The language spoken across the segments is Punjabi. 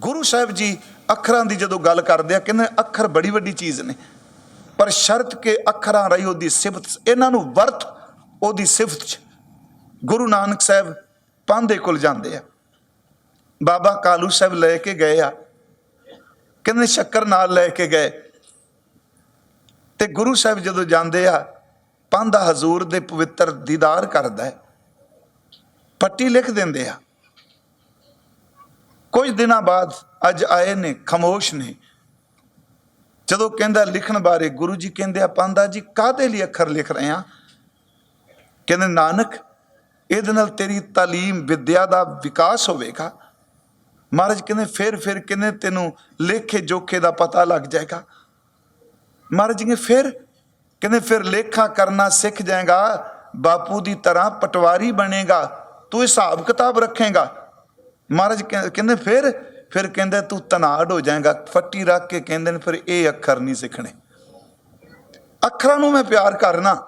ਗੁਰੂ ਸਾਹਿਬ ਜੀ ਅੱਖਰਾਂ ਦੀ ਜਦੋਂ ਗੱਲ ਕਰਦੇ ਆ, ਕਹਿੰਦੇ ਅੱਖਰ ਬੜੀ ਵੱਡੀ ਚੀਜ਼ ਨੇ। ਪਰ ਸ਼ਰਤ ਕੇ ਅੱਖਰਾਂ ਰਹੀ ਉਹਦੀ ਸਿਫਤ, ਇਹਨਾਂ ਨੂੰ ਵਰਤ ਉਹਦੀ ਸਿਫਤ ਚ। ਗੁਰੂ ਨਾਨਕ ਸਾਹਿਬ ਪਾਂਦੇ ਕੋਲ ਜਾਂਦੇ ਆ। ਬਾਬਾ ਕਾਲੂ ਸਾਹਿਬ ਲੈ ਕੇ ਗਏ ਆ। ਕਹਿੰਦੇ ਸ਼ੱਕਰ ਨਾਲ ਲੈ ਕੇ ਗਏ। ਤੇ ਗੁਰੂ ਸਾਹਿਬ ਜਦੋਂ ਜਾਂਦੇ ਆ ਪਾਂਦਾ ਹਜ਼ੂਰ ਦੇ ਪਵਿੱਤਰ ਦੀਦਾਰ ਕਰਦਾ ਹੈ। ਪੱਟੀ ਲਿਖ ਦਿੰਦੇ ਆ। ਕੁਝ ਦਿਨਾਂ ਬਾਅਦ ਅੱਜ ਆਏ ਨੇ, ਖਮੋਸ਼ ਨੇ। ਜਦੋਂ ਕਹਿੰਦਾ ਲਿਖਣ ਬਾਰੇ, ਗੁਰੂ ਜੀ ਕਹਿੰਦੇ ਆ ਪੰਦਾ ਜੀ ਕਾਹਦੇ ਲਈ ਅੱਖਰ ਲਿਖ ਰਹੇ ਆ? ਕਹਿੰਦੇ, ਨਾਨਕ, ਇਹਦੇ ਨਾਲ ਤੇਰੀ ਤਾਲੀਮ, ਵਿਦਿਆ ਦਾ ਵਿਕਾਸ ਹੋਵੇਗਾ। ਮਹਾਰਾਜ ਕਹਿੰਦੇ, ਫਿਰ ਫਿਰ ਕਹਿੰਦੇ ਤੈਨੂੰ ਲੇਖੇ ਜੋਖੇ ਦਾ ਪਤਾ ਲੱਗ ਜਾਏਗਾ? ਮਹਾਰਾਜ ਕਹਿੰਦੇ, ਫਿਰ? ਕਹਿੰਦੇ, ਫਿਰ ਲੇਖਾ ਕਰਨਾ ਸਿੱਖ ਜਾਏਗਾ, ਬਾਪੂ ਦੀ ਤਰ੍ਹਾਂ ਪਟਵਾਰੀ ਬਣੇਗਾ। ਤੂੰ ਹਿਸਾਬ ਕਿਤਾਬ ਰੱਖੇਗਾ। ਮਹਾਰਾਜ ਕਹਿ- ਕਹਿੰਦੇ ਫਿਰ ਫਿਰ ਕਹਿੰਦੇ ਤੂੰ ਤਨਾੜ ਹੋ ਜਾਏਗਾ, ਫੱਟੀ ਰੱਖ ਕੇ ਕਹਿੰਦੇ ਨੇ ਫਿਰ ਇਹ ਅੱਖਰ ਨਹੀਂ ਸਿੱਖਣੇ। ਅੱਖਰਾਂ ਨੂੰ ਮੈਂ ਪਿਆਰ ਕਰਨਾ।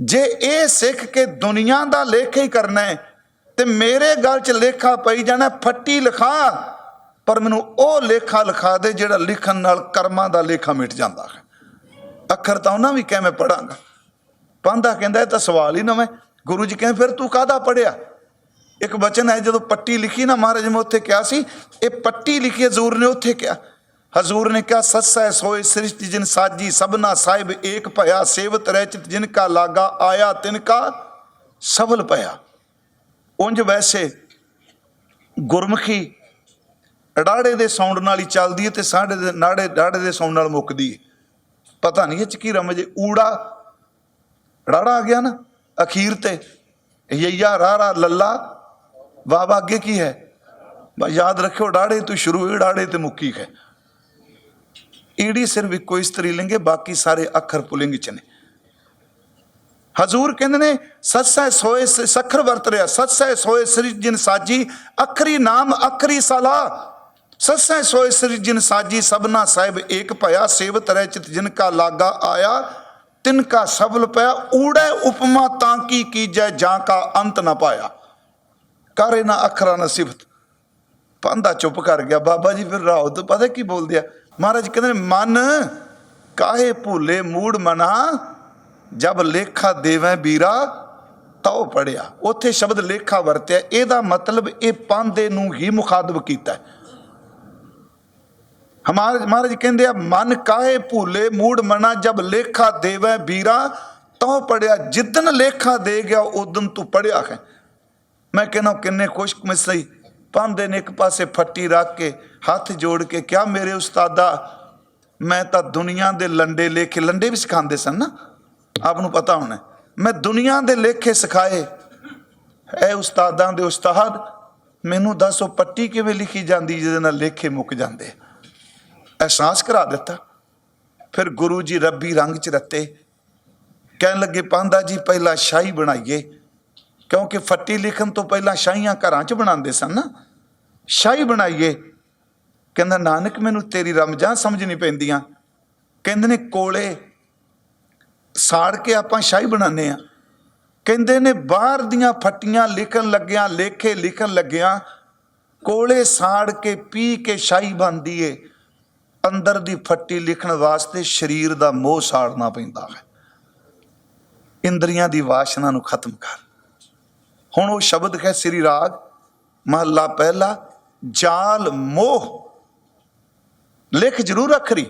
ਜੇ ਇਹ ਸਿੱਖ ਕੇ ਦੁਨੀਆ ਦਾ ਲੇਖ ਹੀ ਕਰਨਾ ਹੈ, ਤੇ ਮੇਰੇ ਗੱਲ 'ਚ ਲੇਖਾ ਪਈ ਜਾਣਾ, ਫੱਟੀ ਲਿਖਾ, ਪਰ ਮੈਨੂੰ ਉਹ ਲੇਖਾ ਲਿਖਾ ਦੇ ਜਿਹੜਾ ਲਿਖਣ ਨਾਲ ਕਰਮਾਂ ਦਾ ਲੇਖਾ ਮਿਟ ਜਾਂਦਾ ਹੈ। ਅੱਖਰ ਤਾਂ ਉਹਨਾਂ ਵੀ ਕਿਵੇਂ ਪੜਾਂਗਾ ਪਾਂਦਾ ਕਹਿੰਦਾ ਇਹ ਤਾਂ ਸਵਾਲ ਹੀ ਨਵੇਂ ਗੁਰੂ ਜੀ ਕਹਿੰਦੇ, ਫਿਰ ਤੂੰ ਕਾਹਦਾ ਪੜਿਆ ਇੱਕ ਬਚਨ ਹੈ, ਜਦੋਂ ਪੱਟੀ ਲਿਖੀ ਨਾ ਮਹਾਰਾਜ, ਮੈਂ ਉੱਥੇ ਕਿਹਾ ਸੀ, ਇਹ ਪੱਟੀ ਲਿਖੀ ਹਜ਼ੂਰ ਨੇ ਉੱਥੇ ਕਿਹਾ। ਹਜ਼ੂਰ ਨੇ ਕਿਹਾ ਸੱਸੈ ਸੋਏ ਸ੍ਰਿਸ਼ਟੀ ਜਿਨ ਸਾਜੀ, ਸਭਨਾ ਸਾਹਿਬ ਏਕ ਭਇਆ, ਸੇਵਤ ਰਹਿਚਿਤ ਜਿਨ ਕਾ ਲਾਗਾ, ਆਇਆ ਤਿਨ ਕਾ ਸਫਲ ਭਇਆ। ਉਂਝ ਵੈਸੇ ਗੁਰਮੁਖੀ ਡਾੜੇ ਦੇ ਸਾਊਂਡ ਨਾਲ ਹੀ ਚੱਲਦੀ ਹੈ ਤੇ ਸਾਢੇ ਦੇ ਨਾੜੇ ਡਾੜੇ ਦੇ ਸਾਊਂਡ ਨਾਲ ਮੁੱਕਦੀ ਹੈ। ਪਤਾ ਨਹੀਂ ਇਹ ਚ ਕੀ ਰਮਜ ਊੜਾ ਰਾੜਾ ਆ ਗਿਆ ਨਾ, ਅਖੀਰ ਤੇ, ਯਈਆ ਰਾਰਾ ਲੱਲਾ ਵਾਹ ਬਾਬਾ ਅੱਗੇ ਕੀ ਹੈ? ਬਸ ਯਾਦ ਰੱਖਿਓ ਡਾੜੇ ਤੂੰ ਸ਼ੁਰੂ ਹੋਈ ਡਾੜੇ ਤੇ ਮੁੱਕੀ ਹੈ। ਈੜੀ ਸਿਰਫ ਇੱਕੋ ਇਸਤਰੀ ਲਿੰਗੇ, ਬਾਕੀ ਸਾਰੇ ਅੱਖਰ ਪੁਲਿੰਗ ਚ ਨੇ। ਹਜ਼ੂਰ ਕਹਿੰਦੇ ਨੇ ਸੱਸੈ ਸੋਏ ਸ- ਸੱਖਰ ਵਰਤ ਰਿਹਾ ਸੱਸੈ ਸੋਏ ਸ੍ਰੀ ਜਿਨ ਸਾਜੀ, ਅਖਰੀ ਨਾਮ, ਅਖਰੀ ਸਲਾ। ਸੱਸੈ ਸੋਏ ਸ੍ਰੀ ਜਿਨ ਸਾਜੀ, ਸਭਨਾ ਸਾਹਿਬ ਏਕ ਭਇਆ, ਸੇਵਤ ਰਹਿ ਚਿਤ ਜਿਨ ਕਾ ਲਾਗਾ ਆਇਆ। ਤਿਨ ਕਾ ਸਬਲ ਪਿਆ, ਊੜੇ ਉਪਮਾ ਤਾਂ ਕੀ ਕੀਜੈ, ਜਾਂ ਕਾ ਅੰਤ ਨਾ ਪਾਇਆ। ਕਰ ਇਹਨਾਂ ਅੱਖਰਾਂ ਨਾਲ ਸਿਫਤ ਪਾਂਦਾ ਚੁੱਪ ਕਰ ਗਿਆ। ਬਾਬਾ ਜੀ ਫਿਰ ਰਾਉ ਤੋਂ ਪਤਾ ਕੀ ਬੋਲਦੇ ਆ? ਮਹਾਰਾਜ ਕਹਿੰਦੇ ਮਨ ਕਾਹੇ ਭੂਲੇ ਮੂੜ ਮਨਾ, ਜਬ ਲੇਖਾ ਦੇਵੇਂ ਵੀਰਾ, ਤਉ ਪੜਿਆ। ਉੱਥੇ ਸ਼ਬਦ ਲੇਖਾ ਵਰਤਿਆ। ਇਹਦਾ ਮਤਲਬ ਇਹ ਪਾਂਦੇ ਨੂੰ ਹੀ ਮੁਖਾਤਬ ਕੀਤਾ। ਹੈ ਮਹਾਰਾਜ ਕਹਿੰਦੇ ਆ, ਮਨ ਕਾਹੇ ਭੂਲੇ ਮੂੜ ਮਨਾ, ਜਬ ਲੇਖਾ ਦੇਵੇਂ ਵੀਰਾ, ਤਉ ਪੜਿਆ। ਜਿੱਦਨ ਲੇਖਾ ਦੇ ਗਿਆ, ਉਦਨ ਤੂੰ ਪੜਿਆ ਹੈ। ਮੈਂ ਕਹਿੰਦਾ ਕਿੰਨੇ ਖੁਸ਼ਕ ਮਿਸਈ ਪਾਂਦੇ ਨੇ ਇੱਕ ਪਾਸੇ ਫੱਟੀ ਰੱਖ ਕੇ ਹੱਥ ਜੋੜ ਕੇ ਕਿਹਾ, ਮੇਰੇ ਉਸਤਾਦਾ, ਮੈਂ ਤਾਂ ਦੁਨੀਆ ਦੇ ਲੰਡੇ ਲੇਖੇ ਲੰਡੇ ਵੀ ਸਿਖਾਉਂਦੇ ਸਨ ਨਾ, ਆਪ ਨੂੰ ਪਤਾ ਹੋਣਾ। ਮੈਂ ਦੁਨੀਆ ਦੇ ਲੇਖੇ ਸਿਖਾਏ। ਐ ਉਸਤਾਦਾਂ ਦੇ ਉਸਤਾਦ, ਮੈਨੂੰ ਦੱਸੋ ਪੱਟੀ ਕਿਵੇਂ ਲਿਖੀ ਜਾਂਦੀ ਜਿਹਦੇ ਨਾਲ ਲੇਖੇ ਮੁੱਕ ਜਾਂਦੇ? ਅਹਿਸਾਸ ਕਰਾ ਦਿੱਤਾ। ਫਿਰ ਗੁਰੂ ਜੀ ਰੱਬੀ ਰੰਗ ਚ ਰੱਤੇ। ਕਹਿਣ ਲੱਗੇ, ਪਾਂਦਾ ਜੀ, ਪਹਿਲਾਂ ਸ਼ਾਹੀ ਬਣਾਈਏ। ਕਿਉਂਕਿ ਫੱਟੀ ਲਿਖਣ ਤੋਂ ਪਹਿਲਾਂ ਸ਼ਾਹੀਆਂ ਘਰਾਂ 'ਚ ਬਣਾਉਂਦੇ ਸਨ ਨਾ। ਸ਼ਾਹੀ ਬਣਾਈਏ। ਕਹਿੰਦਾ, ਨਾਨਕ, ਮੈਨੂੰ ਤੇਰੀ ਰਮਜਾਂ ਸਮਝ ਨਹੀਂ ਪੈਂਦੀਆਂ। ਕਹਿੰਦੇ ਨੇ, ਕੋਲੇ ਸਾੜ ਕੇ ਆਪਾਂ ਸ਼ਾਹੀ ਬਣਾਉਂਦੇ ਆ ਕਹਿੰਦੇ ਨੇ, ਬਾਹਰ ਦੀਆਂ ਫੱਟੀਆਂ ਲਿਖਣ ਲੱਗਿਆਂ, ਲੇਖੇ ਲਿਖਣ ਲੱਗਿਆਂ, ਕੋਲੇ ਸਾੜ ਕੇ ਪੀ ਕੇ ਸ਼ਾਹੀ ਬਣਦੀ ਏ। ਅੰਦਰ ਦੀ ਫੱਟੀ ਲਿਖਣ ਵਾਸਤੇ ਸਰੀਰ ਦਾ ਮੋਹ ਸਾੜਨਾ ਪੈਂਦਾ ਹੈ। ਇੰਦਰੀਆਂ ਦੀ ਵਾਸ਼ਨਾ ਨੂੰ ਖਤਮ ਕਰ। ਹੁਣ ਉਹ ਸ਼ਬਦ ਹੈ ਸ੍ਰੀ ਰਾਗ, ਮਹੱਲਾ ਪਹਿਲਾ, ਜਾਲ ਮੋਹ। ਲਿਖ ਜ਼ਰੂਰ ਅਖਰੀ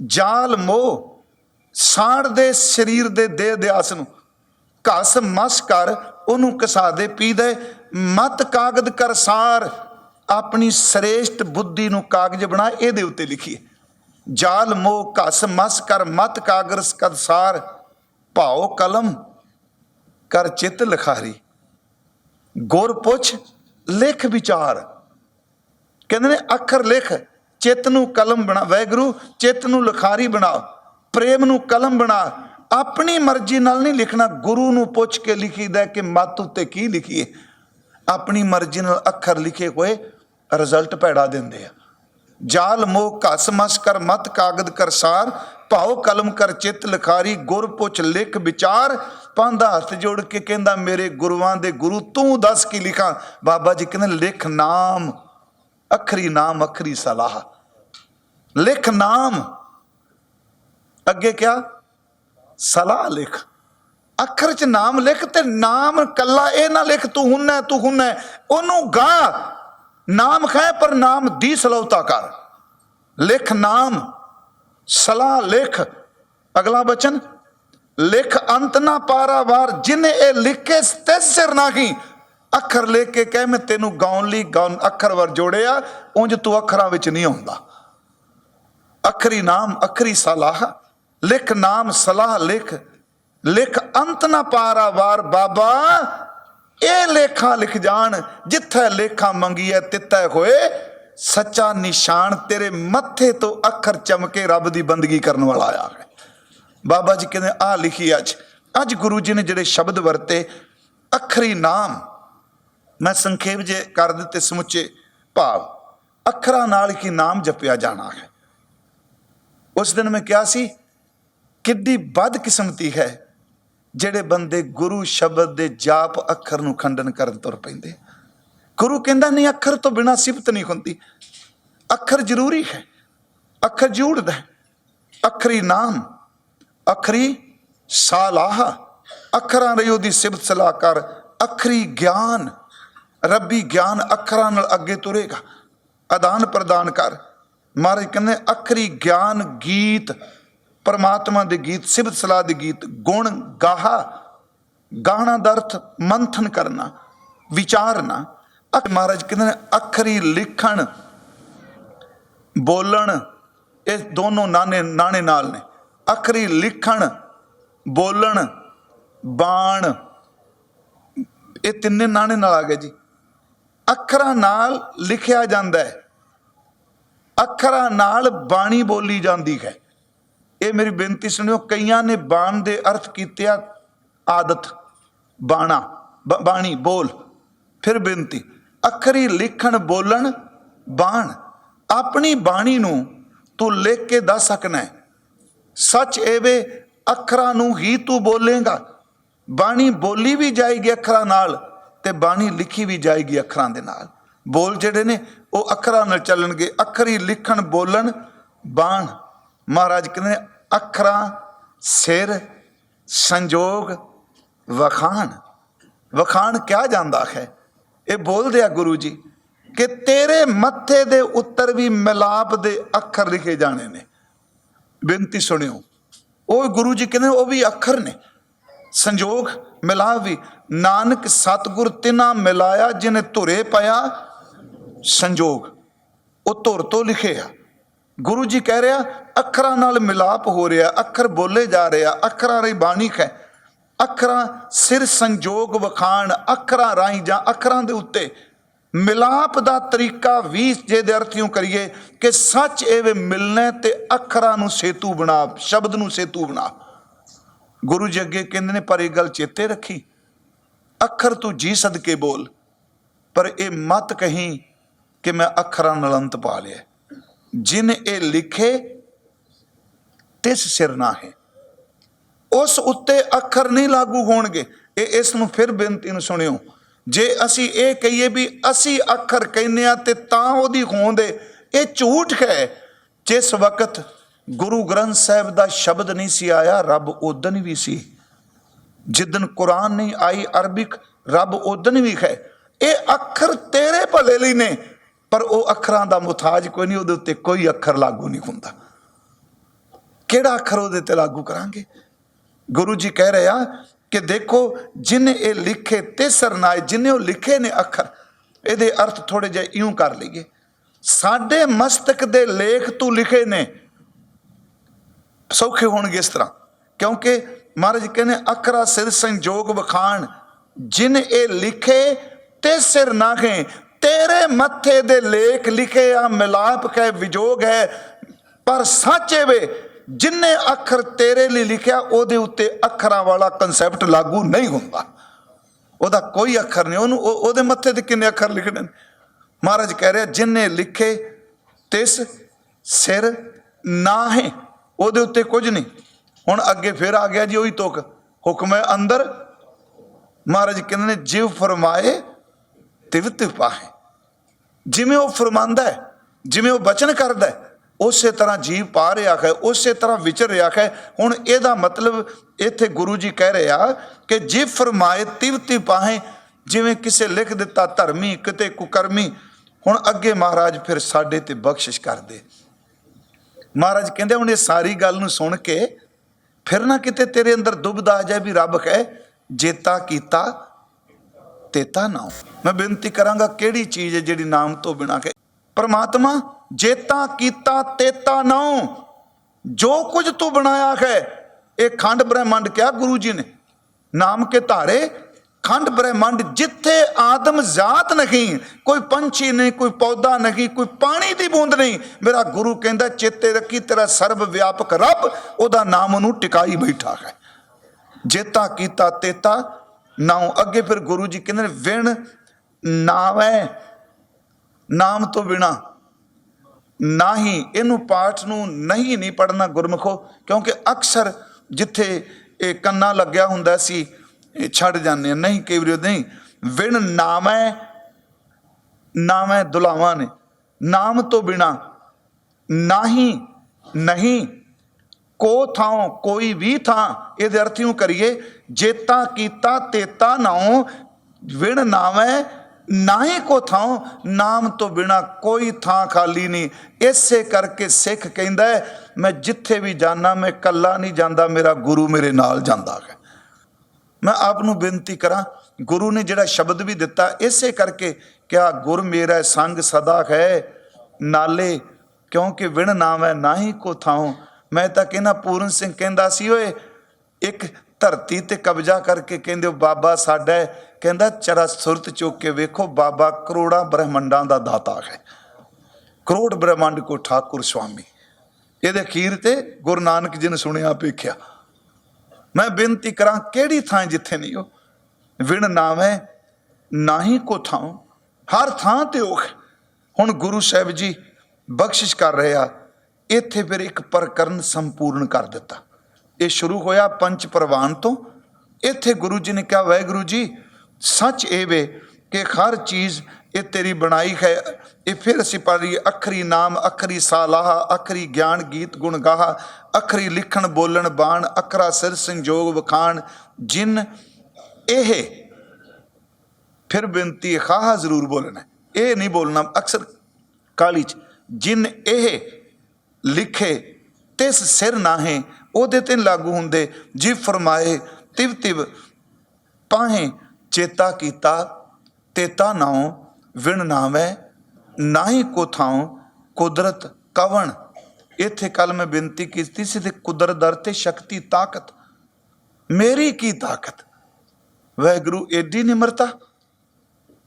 ਜਾਲ ਮੋਹ, ਸਾੜ ਦੇ ਸਰੀਰ ਦੇ ਦੇਹ ਦਿਆਸ ਨੂੰ। ਘਸ ਮਸ ਕਰ, ਉਹਨੂੰ ਕਸਾ ਦੇ ਪੀ ਦੇ ਮਤ ਕਾਗਦ ਕਰ ਸਾਰ, ਆਪਣੀ ਸ੍ਰੇਸ਼ਟ ਬੁੱਧੀ ਨੂੰ ਕਾਗਜ਼ ਬਣਾ, ਇਹਦੇ ਉੱਤੇ ਲਿਖੀਏ ਜਾਲ ਮੋਹ, ਘਸ ਮਸ ਕਰ, ਮਤ ਕਾਗਰਸ ਕਦ ਸਾਰ। ਭਾਉ ਕਲਮ, ਕਰ ਚਿੱਤ ਲਿਖਾਰੀ ਗੁਰ ਪੁੱਛ, ਲਿਖ ਵਿਚਾਰ। ਕਹਿੰਦੇ ਨੇ, ਅੱਖਰ ਲਿਖ, ਚਿੱਤ ਨੂੰ ਕਲਮ ਬਣਾ ਵੈਗਰੂ ਚਿੱਤ ਨੂੰ ਲਿਖਾਰੀ ਬਣਾ, ਪ੍ਰੇਮ ਨੂੰ ਕਲਮ ਬਣਾ, ਆਪਣੀ ਮਰਜ਼ੀ ਨਾਲ ਨਹੀਂ ਲਿਖਣਾ। ਗੁਰੂ ਨੂੰ ਪੁੱਛ ਕੇ ਲਿਖੀਦਾ ਕਿ ਮੱਤ ਉੱਤੇ ਕੀ ਲਿਖੀਏ? ਆਪਣੀ ਮਰਜ਼ੀ ਨਾਲ ਅੱਖਰ ਲਿਖੇ ਹੋਏ ਰਿਜ਼ਲਟ ਭੈੜਾ ਦਿੰਦੇ ਆ। ਜਾਲ ਮੋਹ ਘਸ ਮਸ ਕਰ ਮਤ ਕਾਗਦ ਕਰ ਸਾਰ, ਭਾਉ ਕਲਮ ਕਰ ਚਿੱਤ ਲਿਖਾਰੀ, ਗੁਰ ਪੁੱਛ ਲਿਖ ਵਿਚਾਰ। ਪਾਂਦਾ ਹੱਥ ਜੋੜ ਕੇ ਕਹਿੰਦਾ, ਮੇਰੇ ਗੁਰੂਆਂ ਦੇ ਗੁਰੂ ਤੂੰ ਦੱਸ ਕੀ ਲਿਖਾਂ? ਬਾਬਾ ਜੀ ਕਹਿੰਦੇ, ਲਿਖ ਨਾਮ, ਅਖਰੀ ਨਾਮ, ਅਖਰੀ ਸਲਾਹ। ਲਿਖ ਨਾਮ। ਅੱਗੇ ਕਿਆ? ਸਲਾਹ ਲਿਖ। ਅੱਖਰ ਚ ਨਾਮ ਲਿਖ ਤੇ ਨਾਮ ਕੱਲਾ ਇਹ ਨਾ ਲਿਖ, ਤੂੰ ਹੁੰਨਾ ਤੂੰ ਹੁੰਨਾ। ਉਹਨੂੰ ਗਾ। ਨਾਮ ਖੈ ਪਰ ਨਾਮ ਦੀ ਸਲੌਤਾ ਕਰ। ਲਿਖ ਨਾਮ, ਸਲਾਹ ਲਿਖ, ਅਗਲਾ ਬਚਨ, ਲਿਖ ਅੰਤ ਨਾ ਪਾਰਾਵਾਰ ਜਿਨੇ ਇਹ ਲਿਖੇ ਤੇ ਸਿਰ ਨਾਹੀ, ਅੱਖਰ ਲਿਖ ਕੇ ਕਹਿ, ਮੈਂ ਤੈਨੂੰ ਗਾਉਣ ਲਈ ਗਾਉਣ ਅੱਖਰ ਵਰ ਜੋੜਿਆ, ਉਂਝ ਤੂੰ ਅੱਖਰਾਂ ਵਿੱਚ ਨਹੀਂ ਆਉਂਦਾ। ਅਖਰੀ ਨਾਮ, ਅਖਰੀ ਸਲਾਹ, ਲਿਖ ਨਾਮ, ਸਲਾਹ ਲਿਖ ਲਿਖ ਅੰਤ ਨਾ ਪਾਰਾਵਾਰ ਬਾਬਾ ਇਹ ਲੇਖਾਂ ਲਿਖ ਜਾਣ, ਜਿੱਥੇ ਲੇਖਾ ਮੰਗੀਐ ਤਿੱਤੈ ਹੋਏ, ਸੱਚਾ ਨਿਸ਼ਾਨ ਤੇਰੇ ਮੱਥੇ ਤੋਂ ਅੱਖਰ ਚਮਕੇ ਰੱਬ ਦੀ ਬੰਦਗੀ ਕਰਨ ਵਾਲਾ ਆਇਆ ਹੈ। ਬਾਬਾ ਜੀ ਕਹਿੰਦੇ ਆ ਲਿਖੀ ਅੱਜ। ਅੱਜ ਗੁਰੂ ਜੀ ਨੇ ਜਿਹੜੇ ਸ਼ਬਦ ਵਰਤੇ, ਅਖਰੀ ਨਾਮ, ਮੈਂ ਸੰਖੇਪ ਜੇ ਕਰ ਦਿੱਤੇ ਸਮੁੱਚੇ ਭਾਵ, ਅੱਖਰਾਂ ਨਾਲ ਹੀ ਨਾਮ ਜਪਿਆ ਜਾਣਾ ਹੈ। ਉਸ ਦਿਨ ਮੈਂ ਕਿਹਾ ਸੀ, ਕਿੱਡੀ ਬਦ ਕਿਸਮਤੀ ਹੈ ਜਿਹੜੇ ਬੰਦੇ ਗੁਰੂ ਸ਼ਬਦ ਦੇ ਜਾਪ ਅੱਖਰ ਨੂੰ ਖੰਡਨ ਕਰਨ ਤੁਰ ਪੈਂਦੇ ਗੁਰੂ ਕਹਿੰਦਾ, ਨਹੀਂ, ਅੱਖਰ ਤੋਂ ਬਿਨਾ ਸਿਫਤ ਨਹੀਂ ਹੁੰਦੀ। ਅੱਖਰ ਜ਼ਰੂਰੀ ਹੈ, ਅੱਖਰ ਜੂੜਦਾ ਹੈ। ਅਖਰੀ ਨਾਮ, ਅਖਰੀ ਸਾਲਾਹ, ਅੱਖਰਾਂ ਰਹੀ ਉਹਦੀ ਸਿਫਤ ਸਲਾਹ ਕਰ ਅਖਰੀ ਗਿਆਨ, ਰੱਬੀ ਗਿਆਨ ਅੱਖਰਾਂ ਨਾਲ ਅੱਗੇ ਤੁਰੇਗਾ। ਆਦਾਨ ਪ੍ਰਦਾਨ ਕਰ। ਮਹਾਰਾਜ ਕਹਿੰਦੇ, ਅਖਰੀ ਗਿਆਨ, ਗੀਤ ਪਰਮਾਤਮਾ ਦੇ ਗੀਤ ਸਿਫਤ ਸਲਾਹ ਦੇ ਗੀਤ, ਗੁਣ, ਗਾਹਾ ਗਾਣਾ ਦਾ ਅਰਥ ਮੰਥਨ ਕਰਨਾ, ਵਿਚਾਰਨਾ। ਅਖ ਮਹਾਰਾਜ ਕਹਿੰਦੇ ਨੇ, ਅੱਖਰੀ ਲਿਖਣ, ਬੋਲਣ, ਇਹ ਦੋਨੋਂ ਨਾਨੇ ਨਾਣੇ ਨਾਲ ਨੇ। ਅੱਖਰੀ ਲਿਖਣ, ਬੋਲਣ, ਬਾਣ, ਇਹ ਤਿੰਨੇ ਨਾਣੇ ਨਾਲ ਆ ਗਏ ਜੀ। ਅੱਖਰਾਂ ਨਾਲ ਲਿਖਿਆ ਜਾਂਦਾ ਹੈ। ਅੱਖਰਾਂ ਨਾਲ ਬਾਣੀ ਬੋਲੀ ਜਾਂਦੀ ਹੈ। ਇਹ ਮੇਰੀ ਬੇਨਤੀ ਸੁਣਿਓ, ਕਈਆਂ ਨੇ ਬਾਣ ਦੇ ਅਰਥ ਕੀਤੇ ਆ ਆਦਤ, ਬਾਣਾ ਬਾਣੀ, ਬੋਲ। ਫਿਰ ਬੇਨਤੀ, ਅੱਖਰੀ ਲਿਖਣ, ਬੋਲਣ, ਬਾਣ, ਆਪਣੀ ਬਾਣੀ ਨੂੰ ਤੂੰ ਲਿਖ ਕੇ ਦੱਸ ਸਕਣਾ ਹੈ। ਸੱਚ ਏਵੇ ਅੱਖਰਾਂ ਨੂੰ ਹੀ ਤੂੰ ਬੋਲੇਗਾ। ਬਾਣੀ ਬੋਲੀ ਵੀ ਜਾਏਗੀ ਅੱਖਰਾਂ ਨਾਲ ਤੇ ਬਾਣੀ ਲਿਖੀ ਵੀ ਜਾਏਗੀ ਅੱਖਰਾਂ ਦੇ ਨਾਲ। ਬੋਲ ਜਿਹੜੇ ਨੇ, ਉਹ ਅੱਖਰਾਂ ਨਾਲ ਚੱਲਣਗੇ। ਅੱਖਰੀ ਲਿਖਣ, ਬੋਲਣ, ਬਾਣ। ਮਹਾਰਾਜ ਕਹਿੰਦੇ ਅੱਖਰਾਂ, ਸਿਰ, ਸੰਜੋਗ, ਵਖਾਣ। ਵਖਾਣ ਕਿਹਾ ਜਾਂਦਾ ਹੈ? ਇਹ ਬੋਲਦੇ ਆ ਗੁਰੂ ਜੀ ਕਿ ਤੇਰੇ ਮੱਥੇ ਦੇ ਉੱਤਰ ਵੀ ਮਿਲਾਪ ਦੇ ਅੱਖਰ ਲਿਖੇ ਜਾਣੇ ਨੇ। ਬੇਨਤੀ ਸੁਣਿਓ, ਉਹ ਗੁਰੂ ਜੀ ਕਹਿੰਦੇ ਉਹ ਵੀ ਅੱਖਰ ਨੇ। ਸੰਜੋਗ ਮਿਲਾ ਵੀ। ਨਾਨਕ ਸਤਗੁਰ ਤਿਨਾ ਮਿਲਾਇਆ, ਜਿਨੇ ਧੁਰੇ ਪਾਇਆ ਸੰਜੋਗ। ਉਹ ਧੁਰ ਤੋਂ ਲਿਖੇ ਆ। ਗੁਰੂ ਜੀ ਕਹਿ ਰਿਹਾ, ਅੱਖਰਾਂ ਨਾਲ ਮਿਲਾਪ ਹੋ ਰਿਹਾ, ਅੱਖਰ ਬੋਲੇ ਜਾ ਰਿਹਾ ਅੱਖਰਾਂ ਦੀ ਬਾਣੀ ਹੈ ਅੱਖਰਾਂ ਸਿਰ ਸੰਜੋਗ ਵਖਾਣ, ਅੱਖਰਾਂ ਰਾਹੀਂ ਜਾਂ ਅੱਖਰਾਂ ਦੇ ਉੱਤੇ। ਮਿਲਾਪ ਦਾ ਤਰੀਕਾ ਵੀ ਜੇ ਦੇ ਅਰਥਿਓ ਕਰੀਏ ਕਿ ਸੱਚ ਐਵੇਂ ਮਿਲਣਾ ਤੇ ਅੱਖਰਾਂ ਨੂੰ ਸੇਤੂ ਬਣਾ, ਸ਼ਬਦ ਨੂੰ ਸੇਤੂ ਬਣਾ। ਗੁਰੂ ਜੀ ਅੱਗੇ ਕਹਿੰਦੇ ਨੇ, ਪਰ ਇਹ ਗੱਲ ਚੇਤੇ ਰੱਖੀ। ਅੱਖਰ ਤੂੰ ਜੀ ਸਦਕੇ ਬੋਲ, ਪਰ ਇਹ ਮਤ ਕਹੀਂ ਕਿ ਮੈਂ ਅੱਖਰਾਂ ਨਾਲ ਅੰਤ ਪਾ ਲਿਆ। ਜਿਨ ਇਹ ਲਿਖੇ, ਤਿਸ ਸਿਰ ਨਾ ਹੈ ਉਸ ਉੱਤੇ ਅੱਖਰ ਨਹੀਂ ਲਾਗੂ ਹੋਣਗੇ। ਇਹ ਇਸ ਨੂੰ ਫਿਰ ਬੇਨਤੀ ਨੂੰ ਸੁਣਿਓ। ਜੇ ਅਸੀਂ ਇਹ ਕਹੀਏ ਵੀ ਅਸੀਂ ਅੱਖਰ ਕਹਿੰਦੇ ਆ ਤੇ ਤਾਂ ਉਹਦੀ ਹੋਂਦ ਹੈ ਇਹ ਝੂਠ ਹੈ। ਜਿਸ ਵਕਤ ਗੁਰੂ ਗ੍ਰੰਥ ਸਾਹਿਬ ਦਾ ਸ਼ਬਦ ਨਹੀਂ ਸੀ ਆਇਆ, ਰੱਬ ਉਦਨ ਵੀ ਸੀ। ਜਿੱਦਨ ਕੁਰਾਨ ਨਹੀਂ ਆਈ ਅਰਬਿਕ, ਰੱਬ ਉਦਨ ਵੀ ਹੈ। ਇਹ ਅੱਖਰ ਤੇਰੇ ਭਲੇ ਲਈ ਨੇ। ਪਰ ਉਹ ਅੱਖਰਾਂ ਦਾ ਮੁਤਾਜ ਕੋਈ ਨਹੀਂ, ਉਹਦੇ ਉੱਤੇ ਕੋਈ ਅੱਖਰ ਲਾਗੂ ਨਹੀਂ ਹੁੰਦਾ। ਕਿਹੜਾ ਅੱਖਰ ਉਹਦੇ ਤੇ ਲਾਗੂ ਕਰਾਂਗੇ? ਗੁਰੂ ਜੀ ਕਹਿ ਰਹੇ ਆ ਕਿ ਦੇਖੋ, ਜਿਨੇ ਇਹ ਲਿਖੇ ਤੇ ਸਰਨਾਏ, ਜਿਨੇ ਉਹ ਲਿਖੇ ਨੇ ਅੱਖਰ, ਇਹਦੇ ਅਰਥ ਥੋੜੇ ਜਿਹਾ ਇਉਂ ਕਰ ਲਈਏ। ਸਾਡੇ ਮਸਤਕ ਦੇ ਲੇਖ ਤੂੰ ਲਿਖੇ ਨੇ। ਸੌਖੇ ਹੋਣਗੇ ਇਸ ਤਰ੍ਹਾਂ। ਕਿਉਂਕਿ ਮਹਾਰਾਜ ਕਹਿੰਦੇ ਅੱਖਰਾ ਸਿਰ ਸੰਜੋਗ ਵਖਾਣ, ਜਿਨ ਇਹ ਲਿਖੇ ਤੇ ਸਿਰ ਨਾਖੇ ਤੇਰੇ ਮੱਥੇ ਦੇ ਲੇਖ ਲਿਖੇ ਆ, ਮਿਲਾਪ ਕੈ ਵਿਜੋਗ ਹੈ। ਪਰ ਸਾਚੇ ਵੇ, ਜਿੰਨੇ ਅੱਖਰ ਤੇਰੇ ਲਈ ਲਿਖਿਆ, ਉਹਦੇ ਉੱਤੇ ਅੱਖਰਾਂ ਵਾਲਾ ਕਨਸੈਪਟ ਲਾਗੂ ਨਹੀਂ ਹੁੰਦਾ। ਉਹਦਾ ਕੋਈ ਅੱਖਰ ਨਹੀਂ, ਉਹਨੂੰ ਉਹ- ਉਹਦੇ ਮੱਥੇ ਤੇ ਕਿੰਨੇ ਅੱਖਰ ਲਿਖਣੇ ਨੇ? ਮਹਾਰਾਜ ਕਹਿ ਰਿਹਾ, ਜਿੰਨੇ ਲਿਖੇ, ਤਿਸ ਸਿਰ ਨਾ ਹੈ ਉਹਦੇ ਉੱਤੇ ਕੁਝ ਨਹੀਂ। ਹੁਣ ਅੱਗੇ ਫਿਰ ਆ ਗਿਆ ਜੀ ਉਹੀ ਤੁਕ। ਹੁਕਮ ਹੈ ਅੰਦਰ। ਮਹਾਰਾਜ ਕਹਿੰਦੇ ਨੇ, ਜਿਵ ਫਰਮਾਏ ਤਿਵਤ ਪਾਹੇ। ਜਿਵੇਂ ਉਹ ਫਰਮਾਂਦਾ ਹੈ, ਜਿਵੇਂ ਉਹ ਬਚਨ ਕਰਦਾ ਹੈ, ਉਸੇ ਤਰ੍ਹਾਂ ਜੀਵ ਪਾ ਰਿਹਾ ਹੈ, ਉਸੇ ਤਰ੍ਹਾਂ ਵਿਚਰ ਰਿਹਾ ਹੈ। ਹੁਣ ਇਹਦਾ ਮਤਲਬ ਇੱਥੇ ਗੁਰੂ ਜੀ ਕਹਿ ਰਹੇ ਆ ਕਿ ਜੇ ਫਰਮਾਏ ਤਿਵਤੀ ਪਾਹੇ, ਜਿਵੇਂ ਕਿਸੇ ਲਿਖ ਦਿੱਤਾ ਧਰਮੀ, ਕਿਤੇ ਕੁਕਰਮੀ, ਹੁਣ ਅੱਗੇ ਮਹਾਰਾਜ ਫਿਰ ਸਾਡੇ ਤੇ ਬਖਸ਼ਿਸ਼ ਕਰਦੇ। ਮਹਾਰਾਜ ਕਹਿੰਦੇ ਹੁਣ ਇਹ ਸਾਰੀ ਗੱਲ ਨੂੰ ਸੁਣ ਕੇ ਫਿਰ ਨਾ ਕਿਤੇ ਤੇਰੇ ਅੰਦਰ ਦੁਬਦਾ ਆ ਜਾਏ ਵੀ ਰੱਬ ਕਹੇ ਜੇਤਾ ਕੀਤਾ ਤੇਤਾ ਨਾਮ ਮੈਂ ਬੇਨਤੀ ਕਰਾਂਗਾ ਕਿਹੜੀ ਚੀਜ਼ ਹੈ ਜਿਹੜੀ ਨਾਮ ਤੋਂ ਬਿਨਾ ਕੇ ਪਰਮਾਤਮਾ, ਜੇਤਾ ਕੀਤਾ, ਤੇਤਾ ਨਾਮ ਜੋ ਕੁਝ ਤੂੰ ਬਣਾਇਆ ਹੈ, ਇਹ ਖੰਡ ਬ੍ਰਹਿਮੰਡ ਕਿਹਾ ਗੁਰੂ ਜੀ ਨੇ। ਨਾਮ ਕੇ ਧਾਰੇ, ਖੰਡ ਬ੍ਰਹਿਮੰਡ ਜਿੱਥੇ ਆਦਮ ਜ਼ਾਤ ਨਹੀਂ, ਕੋਈ ਪੰਛੀ ਨਹੀਂ, ਕੋਈ ਪੌਦਾ ਨਹੀਂ, ਕੋਈ ਪਾਣੀ ਦੀ ਬੂੰਦ ਨਹੀਂ। ਮੇਰਾ ਗੁਰੂ ਕਹਿੰਦਾ, ਚੇਤੇ ਰੱਖੀ, ਤੇਰਾ ਸਰਬ ਵਿਆਪਕ ਰੱਬ, ਉਹਦਾ ਨਾਮ ਉਹਨੂੰ ਟਿਕਾਈ ਬੈਠਾ ਹੈ। ਜੇਤਾ ਕੀਤਾ, ਤੇਤਾ ਨਾਉ ਅੱਗੇ ਫਿਰ ਗੁਰੂ ਜੀ ਕਹਿੰਦੇ ਨੇ, ਵਿਣ ਨਾਵੈ, ਨਾਮ ਤੋਂ ਬਿਨਾ ਨਹੀਂ, ਇਹਨੂੰ ਪਾਠ ਨੂੰ ਨਹੀਂ ਨਹੀਂ ਪੜਨਾ ਗੁਰਮਖੋ, ਕਿਉਂਕਿ ਅਕਸਰ ਜਿੱਥੇ ਇਹ ਕੰਨਾ ਲੱਗਿਆ ਹੁੰਦਾ ਸੀ, ਇਹ ਛੱਡ ਜਾਂਦੇ ਆ। ਨਹੀਂ, ਕਈ ਵਾਰੀ ਨਹੀਂ, ਵਿਣ ਨਾਮੈ ਨਾਮੈ ਦੁਲਾਵਾਂ ਨੇ। ਨਾਮ ਤੋਂ ਬਿਨਾ ਨਹੀਂ ਨਹੀਂ, ਕੋ ਥਾਂ ਕੋਈ ਵੀ ਥਾਂ, ਇਹਦੇ ਅਰਥ ਇਉਂ ਕਰੀਏ ਜੇਤਾ ਕੀਤਾ ਤੇਤਾ ਨਾਉ, ਵਿਣ ਨਾਵੇਂ, ਨਾਹੀ ਕੋ ਥਾਂ ਨਾਮ ਤੋਂ ਬਿਨਾ ਕੋਈ ਥਾਂ ਖਾਲੀ ਨਹੀਂ। ਇਸੇ ਕਰਕੇ ਸਿੱਖ ਕਹਿੰਦਾ ਮੈਂ ਜਿੱਥੇ ਵੀ ਜਾਣਾ ਮੈਂ ਕੱਲਾ ਨਹੀਂ ਜਾਂਦਾ, ਮੇਰਾ ਗੁਰੂ ਮੇਰੇ ਨਾਲ ਜਾਂਦਾ ਹੈ। ਮੈਂ ਆਪ ਨੂੰ ਬੇਨਤੀ ਕਰਾਂ, ਗੁਰੂ ਨੇ ਜਿਹੜਾ ਸ਼ਬਦ ਵੀ ਦਿੱਤਾ, ਇਸੇ ਕਰਕੇ ਕਿਹਾ, ਗੁਰ ਮੇਰਾ ਸੰਗ ਸਦਾ ਹੈ, ਨਾਲੇ ਕਿਉਂਕਿ ਵਿਣ ਨਾਮ ਹੈ ਨਾਹੀ ਕੋ ਥਾਉ। ਮੈਂ ਤਾਂ ਕਹਿੰਦਾ, ਪੂਰਨ ਸਿੰਘ ਕਹਿੰਦਾ ਸੀ, ਓਏ, ਇੱਕ ਧਰਤੀ ਤੇ ਕਬਜ਼ਾ ਕਰਕੇ ਕਹਿੰਦੇ ਉਹ ਬਾਬਾ ਸਾਡਾ ਕਹਿੰਦਾ, ਚਰਾ ਸੁਰਤ ਚੁੱਕ ਕੇ ਵੇਖੋ, ਬਾਬਾ ਕਰੋੜਾਂ ਬ੍ਰਹਮੰਡਾਂ ਦਾ ਦਾਤਾ ਹੈ। ਕਰੋੜ ਬ੍ਰਹਮੰਡ ਕੋ ਠਾਕੁਰ ਸੁਆਮੀ ਇਹਦੇ ਅਖੀਰ ਤੇ ਗੁਰੂ ਨਾਨਕ ਜੀ ਨੇ ਸੁਣਿਆ, ਵੇਖਿਆ। ਮੈਂ ਬੇਨਤੀ ਕਰਾਂ, ਕਿਹੜੀ ਥਾਂ ਜਿੱਥੇ ਨਹੀਂ ਉਹ ਵਿਣ ਨਾਵੇਂ, ਨਾਹੀ ਕੋ ਥਾਂ। ਹਰ ਥਾਂ ਤੇ ਉਹ ਹੁਣ ਗੁਰੂ ਸਾਹਿਬ ਜੀ ਬਖਸ਼ਿਸ਼ ਕਰ ਰਹੇ ਆ। ਇੱਥੇ ਫਿਰ ਇੱਕ ਪ੍ਰਕਰਨ ਸੰਪੂਰਨ ਕਰ ਦਿੱਤਾ। ਇਹ ਸ਼ੁਰੂ ਹੋਇਆ ਪੰਜ ਪ੍ਰਵਾਨ ਤੋਂ। ਇੱਥੇ ਗੁਰੂ ਜੀ ਨੇ ਕਿਹਾ ਵਾਹਿਗੁਰੂ ਜੀ ਸੱਚ ਇਹ ਵੇ ਕਿ ਹਰ ਚੀਜ਼ ਇਹ ਤੇਰੀ ਬਣਾਈ ਹੈ। ਇਹ ਫਿਰ ਅਸੀਂ ਪੜ੍ਹ ਰਹੀ ਅਖਰੀ ਨਾਮ ਅਖਰੀ ਸਾਲਾਹ ਅਖਰੀ ਗਿਆਨ ਗੀਤ ਗੁਣ ਗਾਹ ਅਖਰੀ ਲਿਖਣ ਬੋਲਣ ਬਾਣ ਅਖਰਾ ਸਿਰ ਸੰਜੋਗ ਵਖਾਣ ਜਿਨ ਇਹ। ਫਿਰ ਬੇਨਤੀ ਹੈ, ਖਾਹਾ ਜ਼ਰੂਰ ਬੋਲਣਾ। ਇਹ ਨਹੀਂ ਬੋਲਣਾ ਅਕਸਰ ਕਾਲੀ ਚ ਜਿਨ ਇਹ ਲਿਖੇ ਤਿਸ ਸਿਰ ਨਾਹੇ ਉਹਦੇ ਤੇ ਲਾਗੂ ਹੁੰਦੇ। ਜਿਵ ਫਰਮਾਏ, ਤਿਵ ਤਿਵ ਪਾਹੇ ਚੇਤਾ ਕੀਤਾ, ਤੇਤਾ ਨਾਉ, ਵਿਣ ਨਾਵੇਂ, ਨਾਹੀ ਕੋ ਥਾਉ, ਕੁਦਰਤ ਕਵਣ। ਇੱਥੇ ਕੱਲ ਮੈਂ ਬੇਨਤੀ ਕੀਤੀ ਸੀ ਤੇ ਕੁਦਰਤ ਦਰ ਤੇ ਸ਼ਕਤੀ, ਤਾਕਤ, ਮੇਰੀ ਕੀ ਤਾਕਤ? ਵਾਹਿਗੁਰੂ, ਏਡੀ ਨਿਮਰਤਾ।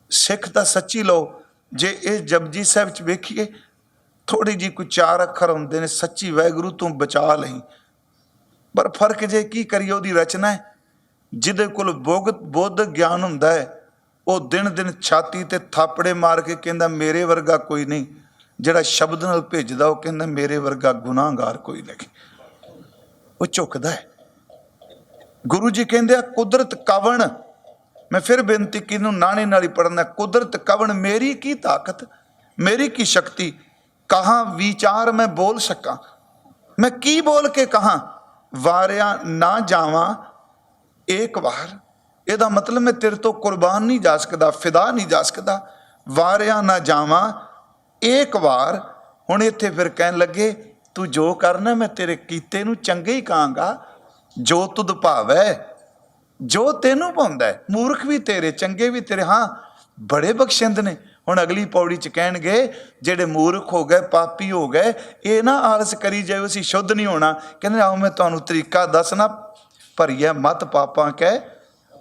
ਸਿੱਖ ਤਾਂ ਸੱਚੀ ਲਓ, ਜੇ ਇਹ ਜਪਜੀ ਸਾਹਿਬ ਚ ਵੇਖੀਏ ਥੋੜੀ ਜੀ ਕੋਈ ਚਾਰ ਅੱਖਰ ਹੁੰਦੇ ਨੇ, ਸੱਚੀ ਵਾਹਿਗੁਰੂ ਤੂੰ ਬਚਾ ਲਈ ਪਰ ਫ਼ਰਕ ਜੇ ਕੀ ਕਰੀਏ, ਉਹਦੀ ਰਚਨਾ ਹੈ। ਜਿਹਦੇ ਕੋਲ ਬੋਗਤ ਬੋਧ ਗਿਆਨ ਹੁੰਦਾ ਹੈ, ਉਹ ਦਿਨ ਦਿਨ ਛਾਤੀ ਤੇ ਥਾਪੜੇ ਮਾਰ ਕੇ ਕਹਿੰਦਾ, ਮੇਰੇ ਵਰਗਾ ਕੋਈ ਨਹੀਂ। ਜਿਹੜਾ ਸ਼ਬਦ ਨਾਲ ਭੇਜਦਾ, ਉਹ ਕਹਿੰਦਾ, ਮੇਰੇ ਵਰਗਾ ਗੁਨਾਹਗਾਰ ਕੋਈ ਨਹੀਂ। ਉਹ ਝੁਕਦਾ ਹੈ। ਗੁਰੂ ਜੀ ਕਹਿੰਦੇ ਆ, ਕੁਦਰਤ ਕਵਣ? ਮੈਂ ਫਿਰ ਬੇਨਤੀ ਕਿਨੂੰ ਨਾਣੇ ਨਾਲ ਹੀ ਪੜਨਾ ਕੁਦਰਤ ਕਵਣ? ਮੇਰੀ ਕੀ ਤਾਕਤ? ਮੇਰੀ ਕੀ ਸ਼ਕਤੀ? ਕਹਾਂ ਵਿਚਾਰ ਮੈਂ ਬੋਲ ਸਕਾਂ? ਮੈਂ ਕੀ ਬੋਲ ਕੇ ਕਹਾਂ? ਵਾਰਿਆ ਨਾ ਜਾਵਾਂ ਇੱਕ ਵਾਰ। ਇਹਦਾ ਮਤਲਬ ਮੈਂ ਤੇਰੇ ਤੋਂ ਕੁਰਬਾਨ ਨਹੀਂ ਜਾ ਸਕਦਾ, ਫਿਦਾ ਨਹੀਂ ਜਾ ਸਕਦਾ। ਵਾਰਿਆ ਨਾ ਜਾਵਾਂ ਇੱਕ ਵਾਰ। ਹੁਣ ਇੱਥੇ ਫਿਰ ਕਹਿਣ ਲੱਗੇ, ਤੂੰ ਜੋ ਕਰਨਾ ਮੈਂ ਤੇਰੇ ਕੀਤੇ ਨੂੰ ਚੰਗੇ ਹੀ ਕਹਾਂਗਾ। ਜੋ ਤੁਧ ਭਾਵੈ, ਜੋ ਤੈਨੂੰ ਪਾਉਂਦਾ ਮੂਰਖ ਵੀ ਤੇਰੇ, ਚੰਗੇ ਵੀ ਤੇਰੇ। ਹਾਂ, ਬੜੇ ਬਖਸ਼ਿੰਦ ਨੇ। ਹੁਣ ਅਗਲੀ ਪੌੜੀ ਚ ਕਹਿਣਗੇ, ਜਿਹੜੇ ਮੂਰਖ ਹੋ ਗਏ, ਪਾਪੀ ਹੋ ਗਏ, ਇਹ ਨਾ ਆਲਸ ਕਰੀ ਜਾਇਓ, ਅਸੀਂ ਸ਼ੁੱਧ ਨਹੀਂ ਹੋਣਾ। ਕਹਿੰਦੇ, ਆਓ ਮੈਂ ਤੁਹਾਨੂੰ ਤਰੀਕਾ ਦੱਸਣਾ ਭਰੀਆ ਮਤ ਪਾਪਾਂ ਕਹਿ।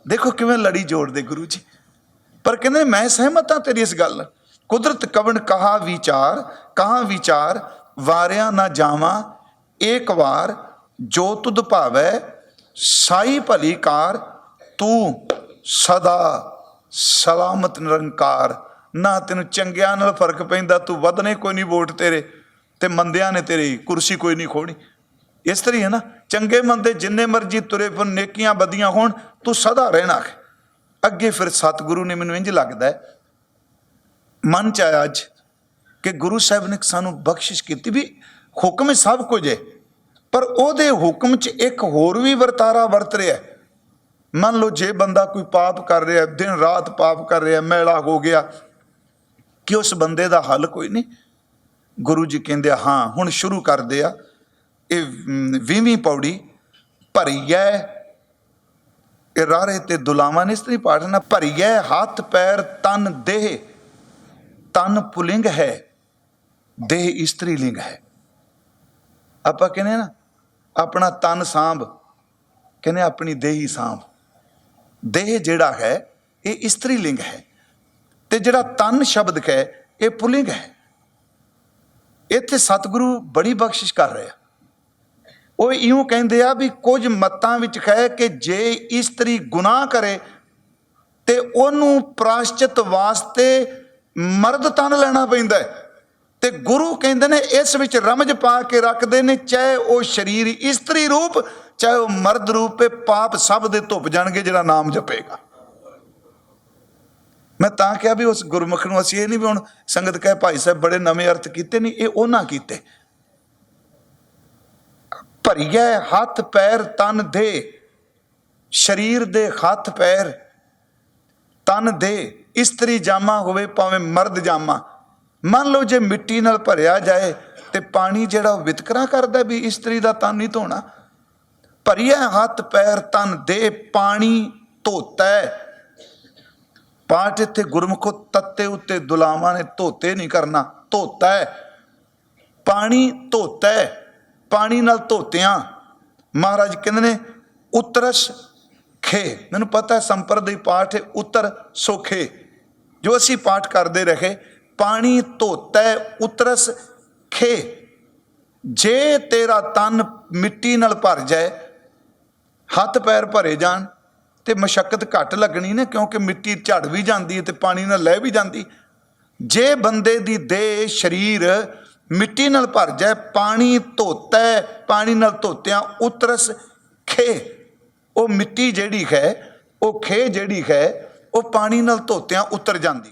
ਦੇਖੋ ਕਿਵੇਂ ਲੜੀ ਜੋੜਦੇ ਗੁਰੂ ਜੀ। ਪਰ ਕਹਿੰਦੇ, ਮੈਂ ਸਹਿਮਤ ਹਾਂ ਤੇਰੀ ਇਸ ਗੱਲ। ਕੁਦਰਤ ਕਵਣ ਕਹਾ ਵਿਚਾਰ ਕਹਾ ਵਿਚਾਰ, ਵਾਰਿਆ ਨਾ ਜਾਵਾਂ, ਏਕ ਵਾਰ ਜੋ ਤੁਧ ਭਾਵੈ, ਸਾਈ ਭਲੀ ਕਾਰ, ਤੂੰ ਸਦਾ ਸਲਾਮਤ ਨਿਰੰਕਾਰ। ਨਾ ਤੈਨੂੰ ਚੰਗਿਆਂ ਨਾਲ ਫ਼ਰਕ ਪੈਂਦਾ, ਤੂੰ ਵਧਨੇ ਕੋਈ ਨਹੀਂ ਵੋਟ ਤੇਰੇ ਤੇ ਮੰਦਿਆਂ ਨੇ ਤੇਰੀ ਕੁਰਸੀ ਕੋਈ ਨਹੀਂ ਖੋਣੀ ਇਸ ਤਰੀ ਹੈ ਨਾ, ਚੰਗੇ ਮੰਦੇ ਜਿੰਨੇ ਮਰਜ਼ੀ ਤੁਰੇ ਫਿਰ ਨੇਕੀਆਂ ਬਦੀਆਂ ਹੋਣ, ਤੂੰ ਸਦਾ ਰਹਿਣਾ ਅੱਗੇ ਫਿਰ ਸਤਿਗੁਰੂ ਨੇ ਮੈਨੂੰ ਇੰਜ ਲੱਗਦਾ ਮਨ ਚ ਆਇਆ ਅੱਜ ਕਿ ਗੁਰੂ ਸਾਹਿਬ ਨੇ ਸਾਨੂੰ ਬਖਸ਼ਿਸ਼ ਕੀਤੀ ਵੀ ਹੁਕਮ ਸਭ ਕੁਝ ਹੈ, ਪਰ ਉਹਦੇ ਹੁਕਮ ਚ ਇੱਕ ਹੋਰ ਵੀ ਵਰਤਾਰਾ ਵਰਤ ਰਿਹਾ ਮੰਨ ਲਓ ਜੇ ਬੰਦਾ ਕੋਈ ਪਾਪ ਕਰ ਰਿਹਾ ਦਿਨ ਰਾਤ ਪਾਪ ਕਰ ਰਿਹਾ ਮੈਲਾ ਹੋ ਗਿਆ ਕਿ ਉਸ ਬੰਦੇ ਦਾ ਹੱਲ ਕੋਈ ਨਹੀਂ। ਗੁਰੂ ਜੀ ਕਹਿੰਦੇ ਹਾਂ, ਹੁਣ ਸ਼ੁਰੂ ਕਰਦੇ ਆ। ਇਹ 20ਵੀਂ ਪੌੜੀ ਭਰੀਐ। ਇਹ ਰਾਰੇ ਤੇ ਦੁਲਾਵਾਂ ਨੇ ਇਸਤਰੀ ਪਾਠਨਾ ਭਰੀਐ ਹੱਥ, ਪੈਰ, ਤਨ, ਦੇਹ। ਤਨ ਪੁਲਿੰਗ ਹੈ, ਦੇਹ ਇਸਤਰੀ ਲਿੰਗ ਹੈ। ਆਪਾਂ ਕਹਿੰਦੇ ਨਾ, ਆਪਣਾ ਤਨ ਸਾਂਭ, ਕਹਿੰਦੇ ਆਪਣੀ ਦੇਹੀ ਸਾਂਭ। ਦੇਹ ਜਿਹੜਾ ਹੈ, ਇਹ ਇਸਤਰੀ ਲਿੰਗ ਹੈ। ਤੇ ਜਿਹੜਾ ਤਨ ਸ਼ਬਦ ਹੈ ਇਹ ਪੁਲਿੰਗ ਹੈ। ਇੱਥੇ ਸਤਿਗੁਰੂ ਬੜੀ ਬਖਸ਼ਿਸ਼ ਕਰ ਰਿਹਾ ਉਹ ਇਉਂ ਕਹਿੰਦੇ ਆ ਵੀ ਕੁਝ ਮਤਾਂ ਵਿੱਚ ਹੈ ਕਿ ਜੇ ਇਸਤਰੀ ਗੁਨਾਹ ਕਰੇ, ਤੇ ਉਹਨੂੰ ਪ੍ਰਾਸ਼ਚਿਤ ਵਾਸਤੇ ਮਰਦ ਤਨ ਲੈਣਾ ਪੈਂਦਾ ਹੈ। ਤੇ ਗੁਰੂ ਕਹਿੰਦੇ ਨੇ ਇਸ ਵਿੱਚ ਰਮਜ ਪਾ ਕੇ ਰੱਖਦੇ ਨੇ, ਚਾਹੇ ਉਹ ਸਰੀਰ ਇਸਤਰੀ ਰੂਪ, ਚਾਹੇ ਉਹ ਮਰਦ ਰੂਪ ਹੈ ਪਾਪ ਸਭ ਦੇ ਧੁੱਪ ਜਾਣਗੇ ਜਿਹੜਾ ਨਾਮ ਜਪੇਗਾ। ਮੈਂ ਤਾਂ ਕਿਹਾ ਵੀ ਉਸ ਗੁਰਮੁਖ ਨੂੰ ਅਸੀਂ ਇਹ ਨਹੀਂ ਵੀ ਹੁਣ ਸੰਗਤ ਕਹੇ ਭਾਈ ਸਾਹਿਬ ਬੜੇ ਨਵੇਂ ਅਰਥ ਕੀਤੇ ਨਹੀਂ, ਇਹ ਉਹਨਾਂ ਕੀਤੇ। ਭਰੀਐ ਹੱਥ ਪੈਰ ਤਨ ਦੇ, ਸਰੀਰ ਦੇ ਹੱਥ ਪੈਰ ਤਨ ਦੇ, ਇਸਤਰੀ ਜਾਮਾ ਹੋਵੇ ਭਾਵੇਂ ਮਰਦ ਜਾਮਾ। ਮੰਨ ਲਓ ਜੇ ਮਿੱਟੀ ਨਾਲ ਭਰਿਆ ਜਾਏ ਤੇ ਪਾਣੀ ਜਿਹੜਾ ਉਹ ਵਿਤਕਰਾ ਕਰਦਾ ਵੀ ਇਸਤਰੀ ਦਾ ਤਨ ਨਹੀਂ ਧੋਣਾ। ਭਰੀਐ ਹੱਥ ਪੈਰ ਤਨ ਦੇ, ਪਾਣੀ ਧੋਤਾ ਪਾਠ ਇੱਥੇ ਗੁਰਮੁਖੋ ਤੱਤੇ ਉੱਤੇ, ਦੁਲਾਵਾਂ ਨੇ ਧੋਤੇ ਨਹੀਂ ਕਰਨਾ, ਧੋਤਾ ਹੈ। ਪਾਣੀ ਧੋਤਾ ਹੈ, ਪਾਣੀ ਨਾਲ ਧੋਤਿਆਂ। ਮਹਾਰਾਜ ਕਹਿੰਦੇ ਨੇ, ਉਤਰਸ ਖੇ। ਮੈਨੂੰ ਪਤਾ ਹੈ ਸੰਪਰਦਾਇ ਪਾਠ ਹੈ, ਉਤਰ ਸੋਖੇ ਜੋ ਅਸੀਂ ਪਾਠ ਕਰਦੇ ਰਹੇ, ਪਾਣੀ ਧੋਤਾ ਉਤਰਸ ਖੇ। ਜੇ ਤੇਰਾ ਤਨ ਮਿੱਟੀ ਨਾਲ ਭਰ ਜਾਏ, ਹੱਥ ਪੈਰ ਭਰੇ ਜਾਣ ਤੇ ਮਸ਼ਕਤ ਘੱਟ ਲੱਗਣੀ ਨਾ, ਕਿਉਂਕਿ ਮਿੱਟੀ ਝੜ ਵੀ ਜਾਂਦੀ ਹੈ ਤੇ ਪਾਣੀ ਨਾਲ ਲੈ ਵੀ ਜਾਂਦੀ। ਜੇ ਬੰਦੇ ਦੀ ਦੇਹ, ਸਰੀਰ ਮਿੱਟੀ ਨਾਲ ਭਰ ਜਾਏ, ਪਾਣੀ ਧੋਤਾ, ਪਾਣੀ ਨਾਲ ਧੋਤਿਆਂ ਉਤਰਸ ਖੇ। ਉਹ ਮਿੱਟੀ ਜਿਹੜੀ ਹੈ, ਉਹ ਖੇ ਜਿਹੜੀ ਹੈ, ਉਹ ਪਾਣੀ ਨਾਲ ਧੋਤਿਆਂ ਉਤਰ ਜਾਂਦੀ।